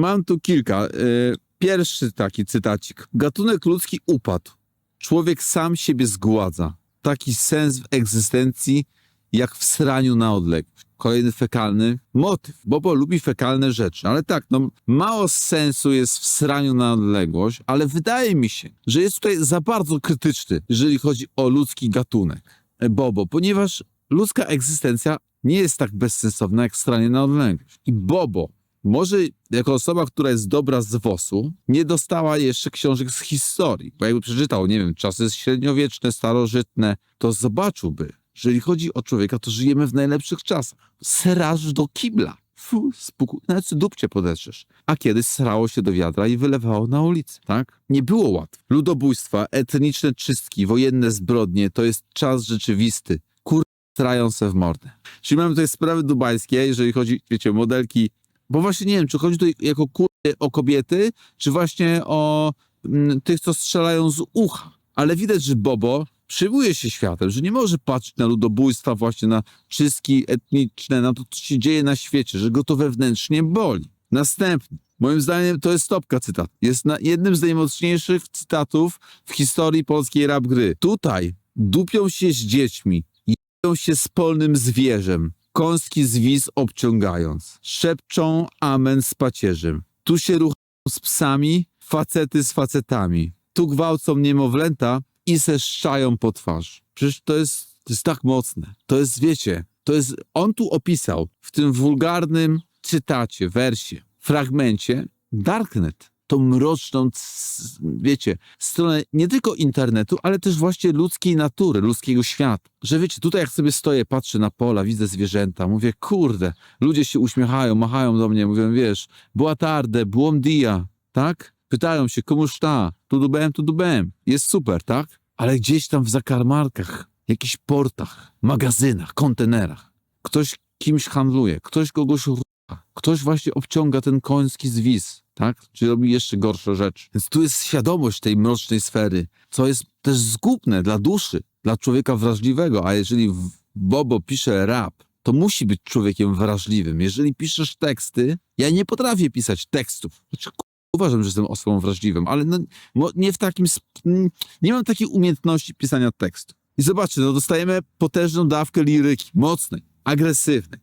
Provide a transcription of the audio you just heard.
Mam tu kilka. Y, Pierwszy taki cytacik. Gatunek ludzki upadł. Człowiek sam siebie zgładza. Taki sens w egzystencji, jak w sraniu na odległość. Kolejny fekalny motyw. Bobo lubi fekalne rzeczy, ale tak, no mało sensu jest w sraniu na odległość, ale wydaje mi się, że jest tutaj za bardzo krytyczny, jeżeli chodzi o ludzki gatunek. e, Bobo, ponieważ ludzka egzystencja nie jest tak bezsensowna jak sranie na odległość. I Bobo może jako osoba, która jest dobra z WOS-u, nie dostała jeszcze książek z historii, bo jakby przeczytał, nie wiem, czasy średniowieczne, starożytne, to zobaczyłby, że jeżeli chodzi o człowieka, to żyjemy w najlepszych czasach. Seraż do kibla. Fu, spuku, nawet dupcie podetrzesz. A kiedyś srało się do wiadra i wylewało na ulicę, tak? Nie było łatwo. Ludobójstwa, etniczne czystki, wojenne zbrodnie, to jest czas rzeczywisty. Kur... strają se w mordę. Czyli mamy tutaj sprawy dubajskie, jeżeli chodzi, wiecie, modelki bo właśnie nie wiem, czy chodzi tutaj jako kurde o kobiety, czy właśnie o mm, tych, co strzelają z ucha. Ale widać, że Bobo przyjmuje się światem, że nie może patrzeć na ludobójstwa, właśnie na czystki etniczne, na to, co się dzieje na świecie, że go to wewnętrznie boli. Następny. Moim zdaniem to jest topka cytat. Jest jednym z najmocniejszych cytatów w historii polskiej rap gry. Tutaj dupią się z dziećmi, jedą się z polnym zwierzem, kąski z wiz obciągając, szepczą amen z pacierzem. Tu się ruchają z psami, facety z facetami. Tu gwałcą niemowlęta i se szczają po twarz. Przecież to jest, to jest tak mocne. To jest, wiecie, to jest, on tu opisał w tym wulgarnym cytacie, wersie, fragmencie Darknet. Tą mroczną, wiecie, stronę nie tylko internetu, ale też właśnie ludzkiej natury, ludzkiego świata. Że wiecie, tutaj jak sobie stoję, patrzę na pola, widzę zwierzęta, mówię, kurde, ludzie się uśmiechają, machają do mnie, mówią, wiesz, była tarde, błom dia, tak? Pytają się, komuż ta, tu dubem, tu dubem. Jest super, tak? Ale gdzieś tam w zakarmarkach, jakichś portach, magazynach, kontenerach, ktoś kimś handluje, ktoś kogoś ktoś właśnie obciąga ten koński zwis, tak? Czy robi jeszcze gorsze rzeczy. Więc tu jest świadomość tej mrocznej sfery, co jest też zgubne dla duszy, dla człowieka wrażliwego, a jeżeli Bobo pisze rap, to musi być człowiekiem wrażliwym. Jeżeli piszesz teksty, ja nie potrafię pisać tekstów. Znaczy, uważam, że jestem osobą wrażliwą, ale no, nie w takim, nie mam takiej umiejętności pisania tekstu. I zobaczcie, no dostajemy potężną dawkę liryki, mocnej, agresywnej.